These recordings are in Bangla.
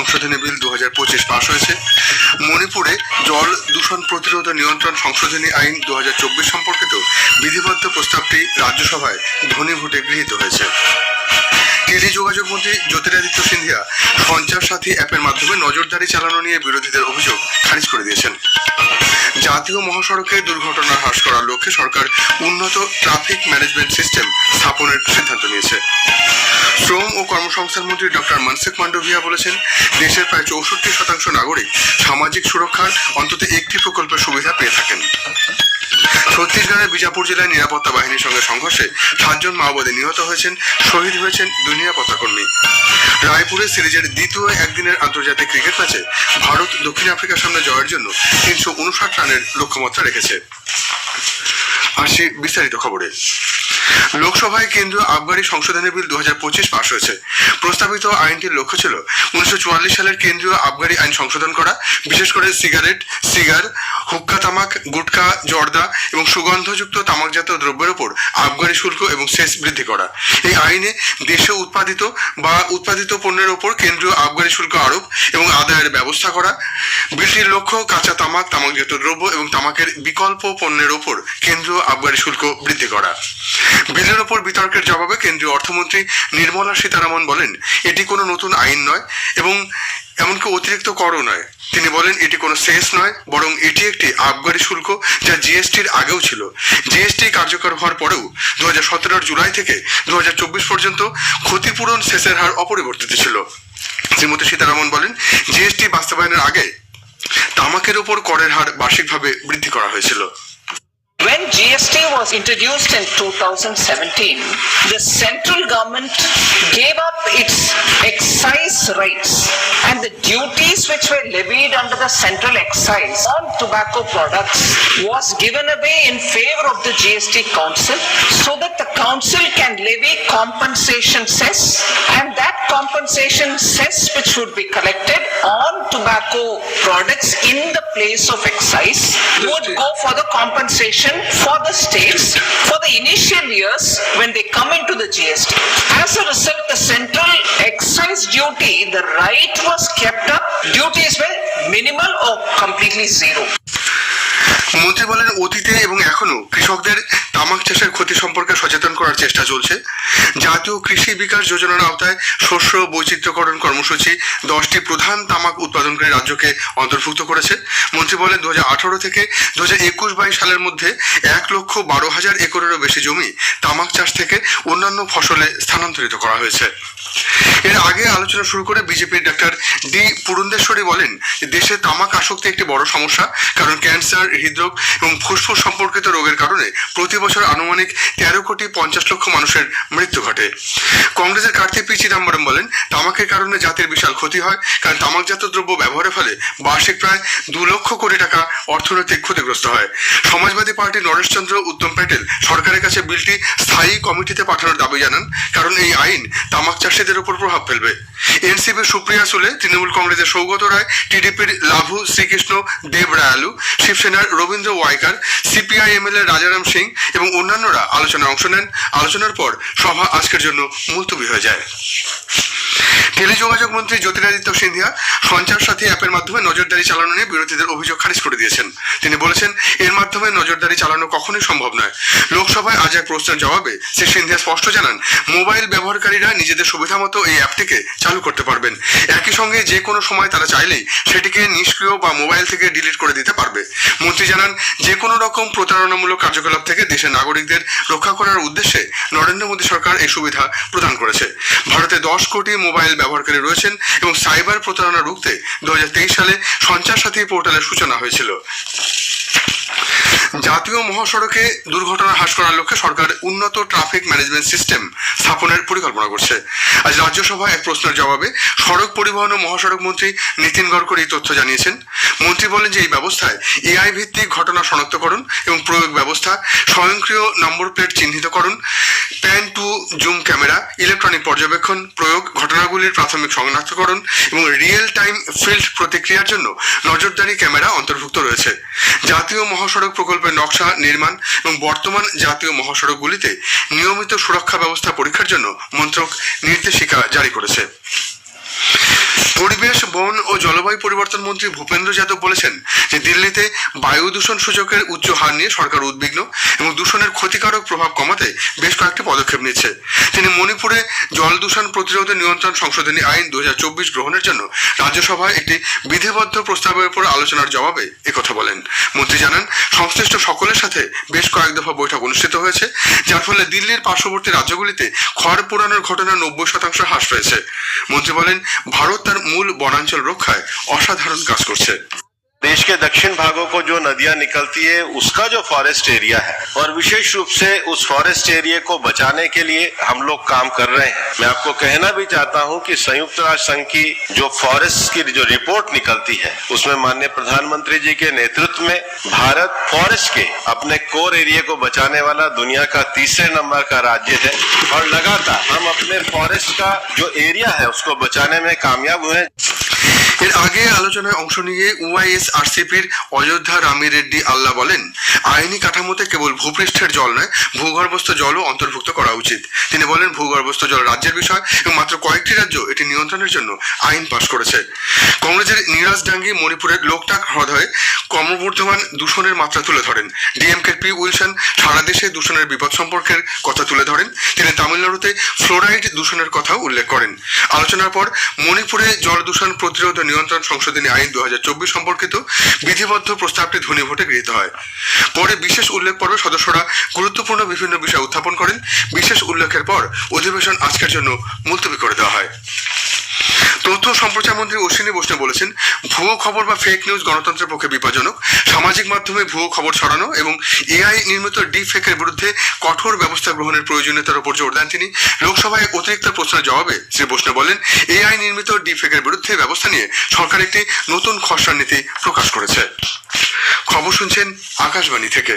সংশোধনী বিল দু পঁচিশ পাশ হয়েছে। মণিপুরে জল দূষণ প্রতিরোধ ও নিয়ন্ত্রণ সংশোধনী আইন দু হাজার চব্বিশ সম্পর্কিত বিধিবদ্ধ প্রস্তাবটি রাজ্যসভায় ধ্বনি ভোটে গৃহীত হয়েছে। টেলিযোগাযোগ মন্ত্রী জ্যোতিরাদিত্য সিন্ধিয়া সঞ্চার সাথী অ্যাপের মাধ্যমে নজরদারি চালানো নিয়ে বিরোধীদের অভিযোগ খারিজ করে দিয়েছেন। জাতীয় মহাসড়কে দুর্ঘটনা হ্রাস করার লক্ষ্যে সরকার উন্নত ট্রাফিক ম্যানেজমেন্ট সিস্টেম স্থাপনের সিদ্ধান্ত নিয়েছে। শ্রম ও কর্মসংস্থান মন্ত্রী ডক্টর মনসুখ মান্ডভিয়া বলেছেন, দেশের প্রায় চৌষট্টি শতাংশ নাগরিক সামাজিক সুরক্ষার অন্তত একটি প্রকল্পের সুবিধা পেয়ে থাকেন। ছত্তিশগড়ের বিজাপুর জেলায় নিরাপত্তা বাহিনীর সঙ্গে সংঘর্ষে সাতজন মাওবাদী নিহত হয়েছেন, শহীদ হয়েছেন দুই নিরাপত্তা কর্মী রায়পুরে সিরিজের দ্বিতীয় একদিনের আন্তর্জাতিক ক্রিকেট ম্যাচে ভারত দক্ষিণ আফ্রিকার সামনে জয়ের জন্য তিনশো উনষাট রানের লক্ষ্যমাত্রা রেখেছে। আসি বিস্তারিত খবরে। লোকসভায় কেন্দ্রীয় আবগারি সংশোধনী বিল দু হাজার পঁচিশ পাশ হয়েছে। প্রস্তাবিত আইনটির লক্ষ্য ছিল উনিশশো চুয়াল্লিশ সালের কেন্দ্রীয় আবগারি আইন সংশোধন করা, বিশেষ করে সিগারেট, সিগার হুক্কা তামাক গুটখা জর্দা এবং সুগন্ধযুক্ত তামাকজাত দ্রব্যের উপর আবগারি শুল্ক এবং সেস বৃদ্ধি করা। এই আইনে দেশে উৎপাদিত বা উৎপাদিত পণ্যের উপর কেন্দ্রীয় আবগারি শুল্ক আরোপ এবং আদায়ের ব্যবস্থা করা, বিলটির লক্ষ্য কাঁচা তামাক তামাকজাত দ্রব্য এবং তামাকের বিকল্প পণ্যের উপর কেন্দ্রীয় আবগারি শুল্ক বৃদ্ধি করা। বিলের ওপর বিতর্কের জবাবে কেন্দ্রীয় অর্থমন্ত্রী নির্মলা সীতারামন বলেন, এটি কোনো নতুন আইন নয় এবং এমনকি অতিরিক্ত করও নয়। তিনি বলেন এটি কোনো সেস নয় বরং এটি একটি আবগারি শুল্ক যা জিএসটির আগেও ছিল। জিএসটি কার্যকর হওয়ার পরেও দু হাজার জুলাই থেকে দু হাজার চব্বিশ পর্যন্ত ক্ষতিপূরণ সেসের হার অপরিবর্তিত ছিল। শ্রীমতী সীতারামন বলেন জিএসটি বাস্তবায়নের আগে তামাকের উপর করের হার বার্ষিকভাবে বৃদ্ধি করা হয়েছিল। When GST was introduced in 2017, the central government gave up its excise rights and the which were levied under the central excise on tobacco products was given away in favor of the GST council so that the council can levy compensation cess and that compensation cess which would be collected on tobacco products in the place of excise would go for the compensation for the states for the initial years when they come into the GST. As a result, the central excise duty, the right was kept up, duties were minimal or completely zero. মন্ত্রী বলেন অতীতে এবং এখনও কৃষকদের তামাক চাষের ক্ষতি সম্পর্কে সচেতন করার চেষ্টা চলছে। জাতীয় কৃষি বিকাশ যোজনার আওতায় শস্য বৈচিত্র্যকরণ কর্মসূচি দশটি প্রধান তামাক উৎপাদনকারী রাজ্যকে অন্তর্ভুক্ত করেছে। মন্ত্রী বলেন দু হাজার আঠারো থেকে দু হাজার একুশ বাইশ সালের মধ্যে এক লক্ষ বারো হাজার একরেরও বেশি জমি তামাক চাষ থেকে অন্যান্য ফসলে স্থানান্তরিত করা হয়েছে। এর আগে আলোচনা শুরু করে বিজেপির ডাক্তার ডি পুরন্দেশ্বরী বলেন দেশে তামাক আসক্তি একটি বড় সমস্যা, কারণ ক্যান্সার, হৃদরোগ এবং ফুসফুস সম্পর্কিত রোগের কারণে প্রতি বছর আনুমানিক তেরো কোটি পঞ্চাশ লক্ষ মানুষের মৃত্যু ঘটে। কংগ্রেসের কার্তিক পি চিদাম্বরম বলেন, তামাকের কারণে জাতির বিশাল ক্ষতি হয়, কারণ তামাকজাত দ্রব্য ব্যবহারের ফলে বার্ষিক প্রায় দু লক্ষ কোটি টাকা অর্থনৈতিক ক্ষতিগ্রস্ত হয়। সমাজবাদী পার্টির নরেশচন্দ্র উত্তম প্যাটেল সরকারের কাছে বিলটি স্থায়ী কমিটিতে পাঠানোর দাবি জানান, কারণ এই আইন তামাক চাষিদের উপর প্রভাব ফেলবে। এনসিপির সুপ্রিয়া সুলে, তৃণমূল কংগ্রেসের সৌগত রায়, টিডিপির লাভু শ্রীকৃষ্ণ, দেব রায়ালু, শিবসেনার Ravindra Waikar, CPI M L A Rajaram Singh এবং অন্যান্যরা আলোচনায় অংশ নেন। আলোচনার পর সভা আজকের জন্য মুলতবি হয়ে যায়। টেলিযোগাযোগ মন্ত্রী জ্যোতিরাদিত্য সিন্ধিয়া সঞ্চার সাথী অ্যাপের মাধ্যমে নজরদারি চালানো নিয়ে বিরোধীদের অভিযোগ খারিজ করে দিয়েছেন। তিনি বলেছেন, এর মাধ্যমে নজরদারি চালানো কখনোই সম্ভব নয়। লোকসভায় আজ এক প্রশ্নের জবাবে শ্রী সিন্ধিয়া স্পষ্ট জানান, মোবাইল ব্যবহারকারীরা নিজেদের সুবিধা মতো এই অ্যাপটিকে চালু করতে পারবেন। একই সঙ্গে যে কোনো সময় তারা চাইলেই সেটিকে নিষ্ক্রিয় বা মোবাইল থেকে ডিলিট করে দিতে পারবে। মন্ত্রী জানান, যে কোনো রকম প্রতারণামূলক কার্যকলাপ থেকে দেশের নাগরিকদের রক্ষা করার উদ্দেশ্যে নরেন্দ্র মোদী সরকার এই সুবিধা প্রদান করেছে। ভারতে দশ কোটি মোবাইল ব্যবহারকারী রয়েছেন এবং সাইবার প্রতারণা রুখতে দু হাজার তেইশ সালে সঞ্চার সাথী পোর্টালের সূচনা হয়েছিল। জাতীয় মহাসড়কে দুর্ঘটনা হ্রাস করার লক্ষ্যে সরকার উন্নত ট্রাফিক ম্যানেজমেন্ট সিস্টেম স্থাপনের পরিকল্পনা করছে। আজ রাজ্যসভায় এক প্রশ্নের জবাবে সড়ক পরিবহন ও মহাসড়ক মন্ত্রী নীতিন গডকরি এই তথ্য জানিয়েছেন। মন্ত্রী বলেন যে এই ব্যবস্থায় এআই ভিত্তিক ঘটনা শনাক্তকরণ এবং প্রয়োগ ব্যবস্থা, স্বয়ংক্রিয় number plate চিহ্নিতকরণ, pan to zoom camera, electronic পর্যবেক্ষণ, প্রয়োগ, ঘটনাগুলির প্রাথমিক শনাক্তকরণ এবং রিয়েল টাইম ফিল্ড প্রতিক্রিয়ার জন্য নজরদারি ক্যামেরা অন্তর্ভুক্ত রয়েছে। জাতীয় মহাসড়ক প্রকল্পের নকশা, নির্মাণ এবং বর্তমান জাতীয় মহাসড়কগুলিতে নিয়মিত সুরক্ষা ব্যবস্থা পরীক্ষার জন্য মন্ত্রক নির্দেশিকা জারি করেছে। পরিবেশ, বন ও জলবায়ু পরিবর্তন মন্ত্রী ভূপেন্দ্র যাদব বলেছেন যে, দিল্লিতে বায়ু দূষণ সূচকের উচ্চ হার নিয়ে সরকার উদ্বিগ্ন এবং দূষণের ক্ষতিকারক প্রভাব কমাতে বেশ কয়েকটি পদক্ষেপ নিচ্ছে তিনি মণিপুরে জল দূষণ প্রতিরোধ নিয়ন্ত্রণ সংশোধনী আইন দু হাজার চব্বিশ গ্রহণের জন্য রাজ্যসভায় একটি বিধিবদ্ধ প্রস্তাবের উপর আলোচনার জবাবে একথা বলেন। মন্ত্রী জানান, সংশ্লিষ্ট সকলের সাথে বেশ কয়েক দফা বৈঠক অনুষ্ঠিত হয়েছে, যার ফলে দিল্লির পার্শ্ববর্তী রাজ্যগুলিতে খড় পোড়ানোর ঘটনা নব্বই শতাংশ হ্রাস পেয়েছে। মন্ত্রী বলেন, ভারত তার মূল বনাঞ্চল রক্ষায় অসাধারণ কাজ করছে। देश के दक्षिण भागों को जो नदियाँ निकलती है, उसका जो फॉरेस्ट एरिया है, और विशेष रूप से उस फॉरेस्ट एरिया को बचाने के लिए हम लोग काम कर रहे हैं। मैं आपको कहना भी चाहता हूँ कि संयुक्त राष्ट्र संघ की जो फॉरेस्ट की जो रिपोर्ट निकलती है, उसमें माननीय प्रधानमंत्री जी के नेतृत्व में भारत फॉरेस्ट के अपने कोर एरिया को बचाने वाला दुनिया का तीसरे नंबर का राज्य है, और लगातार हम अपने फॉरेस्ट का जो एरिया है, उसको बचाने में कामयाब हुए এর আগে আলোচনায় অংশ নিয়ে ওআইএস আরসিপির অযোধ্যা রামি রেড্ডি আল্লাহ বলেন, আইনি কাঠামোতে কেবল ভূপৃষ্ঠের জল নয়, ভূগর্ভস্থ জলও অন্তর্ভুক্ত করা উচিত। তিনি বলেন, ভূগর্ভস্থ জল রাজ্যের বিষয় এবং মাত্র কয়েকটি রাজ্য এটি নিয়ন্ত্রণের জন্য আইন পাশ করেছে। কংগ্রেসের নিরাজ ডাঙ্গি মণিপুরের লোকটাক হ্রদে ক্রমবর্ধমান দূষণের মাত্রা তুলে ধরেন। ডিএমকে পি উইলসন সারা দেশে দূষণের বিপদ সম্পর্কের কথা তুলে ধরেন। তিনি তামিলনাড়ুতে ফ্লোরাইড দূষণের কথাও উল্লেখ করেন। আলোচনার পর মণিপুরে জল দূষণ প্রতিরোধ নিয়ন্ত্রণ সংশোধনী আইন দু হাজার চব্বিশ সম্পর্কিত বিধিবদ্ধ প্রস্তাবটি ধ্বনি ভোটে গৃহীত হয়। পরে বিশেষ উল্লেখ পর্বে সদস্যরা গুরুত্বপূর্ণ বিভিন্ন বিষয় উত্থাপন করেন। বিশেষ উল্লেখের পর অধিবেশন আজকের জন্য মুলতবি করে দেওয়া হয়। তথ্য সম্প্রচার মন্ত্রী অশ্বিনী বৈষ্ণব বলেছেন, ভুয়ো খবর বা ফেক নিউজ গণতন্ত্রের পক্ষে বিপজ্জনক। সামাজিক মাধ্যমে ভুয়ো খবর ছড়ানো এবং এআই নির্মিত ডি ফেকের বিরুদ্ধে কঠোর ব্যবস্থা গ্রহণের প্রয়োজনীয়তার উপর জোর দেন তিনি। লোকসভায় অতিরিক্ত প্রশ্নের জবাবে শ্রী বৈষ্ণব বলেন এআই নির্মিত ডি ফেকের বিরুদ্ধে ব্যবস্থা নিয়ে সরকার একটি নতুন খসড়া নীতি প্রকাশ করেছে। খবর শুনছেন আকাশবাণী থেকে।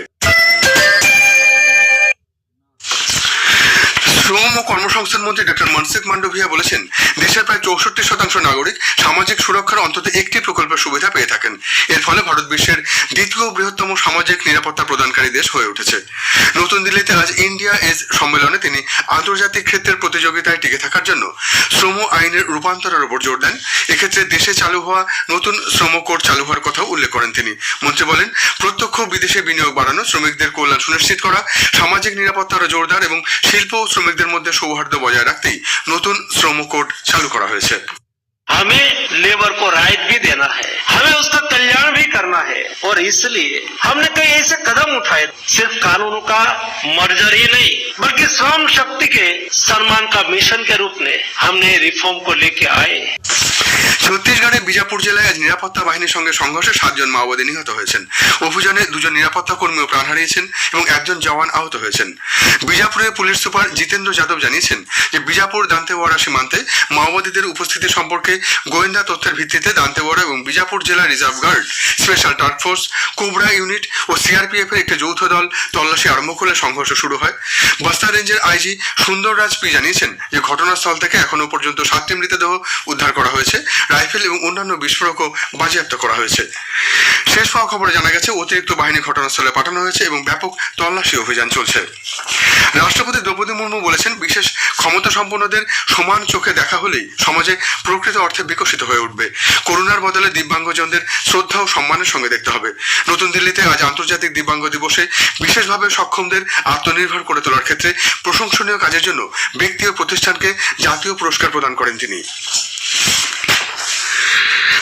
শ্রম ও কর্মসংস্থান মন্ত্রী ডক্টর মনসুখ মান্ডভিয়া বলেছেন, দেশের প্রায় চৌষট্টি শতাংশ নাগরিক সামাজিক সুরক্ষার অন্তত একটি প্রকল্পের সুবিধা পেয়ে থাকেন। এর ফলে ভারত বিশ্বের দ্বিতীয় বৃহত্তম সামাজিক নিরাপত্তা প্রদানকারী দেশ হয়ে উঠেছে। নতুন দিল্লিতে আজ ইন্ডিয়া এজ সম্মেলনে তিনি আন্তর্জাতিক ক্ষেত্রের প্রতিযোগিতায় টিকে থাকার জন্য শ্রম আইনের রূপান্তরের উপর জোর দেন। এক্ষেত্রে দেশে চালু হওয়া নতুন শ্রম কোড চালু হওয়ার কথাও উল্লেখ করেন তিনি। মন্ত্রী বলেন, প্রত্যক্ষ বিদেশে বিনিয়োগ বাড়ানো শ্রমিকদের কল্যাণ সুনিশ্চিত করা, সামাজিক নিরাপত্তা আরও জোরদার এবং শিল্প ও শ্রমিকদের মধ্যে সৌহার্দ্য বজায় রাখতেই নতুন শ্রম কোড চালু করা হয়েছে हमें लेबर को राइट भी देना है हमें उसका कल्याण भी करना है और इसलिए हमने कई ऐसे कदम उठाए सिर्फ कानूनों का मर्जर ही नहीं बल्कि श्रम शक्ति के सम्मान का मिशन के रूप में हमने रिफॉर्म को लेके आए ছত্তিশগড়ের বিজাপুর জেলায় আজ নিরাপত্তা বাহিনীর সঙ্গে সংঘর্ষে সাতজন মাওবাদী নিহত হয়েছেন। অভিযানে দুজন নিরাপত্তা কর্মীও প্রাণ হারিয়েছেন এবং একজন জওয়ান আহত হয়েছেন। বিজাপুরের পুলিশ সুপার জিতেন্দ্র যাদব জানিয়েছেন যে, বিজাপুর দান্তেওয়াড়া সীমান্তে মাওবাদীদের উপস্থিতি সম্পর্কে গোয়েন্দা তথ্যের ভিত্তিতে দান্তেওয়াড়া এবং বিজাপুর জেলা reserve guard, special task force, cobra unit ও সিআরপিএফ এর একটি যৌথ দল তল্লাশি আরম্ভ করলে সংঘর্ষ শুরু হয়। বস্তা রেঞ্জের আইজি সুন্দররাজ পি জানিয়েছেন যে, ঘটনাস্থল থেকে এখনও পর্যন্ত সাতটি মৃতদেহ উদ্ধার করা হয়েছে। রাইফেল এবং অন্যান্য বিস্ফোরকও বাজেয়াপ্ত করা হয়েছে। শেষ হওয়া খবরে জানা গেছে, অতিরিক্ত বাহিনী ঘটনাস্থলে পাঠানো হয়েছে এবং ব্যাপক তল্লাশি অভিযান চলছে। রাষ্ট্রপতি দ্রৌপদী মুর্মু বলেছেন, বিশেষ ক্ষমতা সম্পন্নদের সমান চোখে দেখা হলেই সমাজে প্রকৃত অর্থে বিকশিত হয়ে উঠবে। করোনার বদলে দিব্যাঙ্গজনদের শ্রদ্ধা ও সম্মানের সঙ্গে দেখতে হবে। নতুন দিল্লিতে আজ আন্তর্জাতিক দিব্যাঙ্গ দিবসে বিশেষভাবে সক্ষমদের আত্মনির্ভর করে তোলার ক্ষেত্রে প্রশংসনীয় কাজের জন্য ব্যক্তি ও প্রতিষ্ঠানকে জাতীয় পুরস্কার প্রদান করেন তিনি।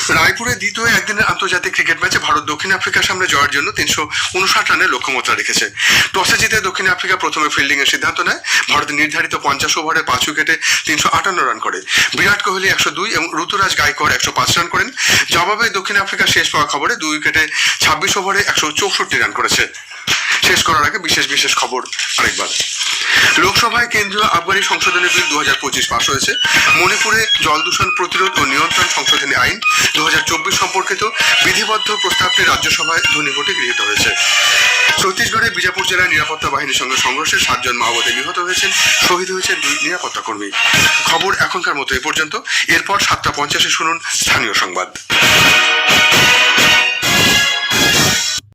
রায়পুরে দ্বিতীয় একদিনের আন্তর্জাতিক ক্রিকেট ম্যাচে ভারত দক্ষিণ আফ্রিকার সামনে জয়ের জন্য তিনশো উনষাট রানের লক্ষ্যমাত্রা রেখেছে। টসে জিতে দক্ষিণ আফ্রিকা প্রথমে ফিল্ডিং এর সিদ্ধান্ত নেয়। ভারত নির্ধারিত পঞ্চাশ ওভারে পাঁচ উইকেটে তিনশো আটান্ন রান করে। বিরাট কোহলি একশো দুই এবং ঋতুরাজ গায়কোয়াড় একশো পাঁচ রান করেন। জবাবে দক্ষিণ আফ্রিকার শেষ পাওয়া খবরে দুই উইকেটে ছাব্বিশ ওভারে একশো চৌষট্টি রান করেছে। শেষ করার আগে বিশেষ বিশেষ খবর আরেকবার। লোকসভায় কেন্দ্রীয় আবগারি সংশোধনী বিল দু হাজার পঁচিশ পাশ হয়েছে। মণিপুরে জল দূষণ প্রতিরোধ ও নিয়ন্ত্রণ সংশোধনী আইন দু হাজার চব্বিশ সম্পর্কিত বিধিবদ্ধ প্রস্তাবটি রাজ্যসভায় ধ্বনিভোটে গৃহীত হয়েছে। ছত্তিশগড়ে বিজাপুর জেলায় নিরাপত্তা বাহিনীর সঙ্গে সংঘর্ষে সাতজন মাওবাদী নিহত হয়েছেন। শহীদ হয়েছেন দুই নিরাপত্তা কর্মী খবর এখনকার মতো এ পর্যন্ত। এরপর সাতটা পঞ্চাশে শুনুন স্থানীয় সংবাদ।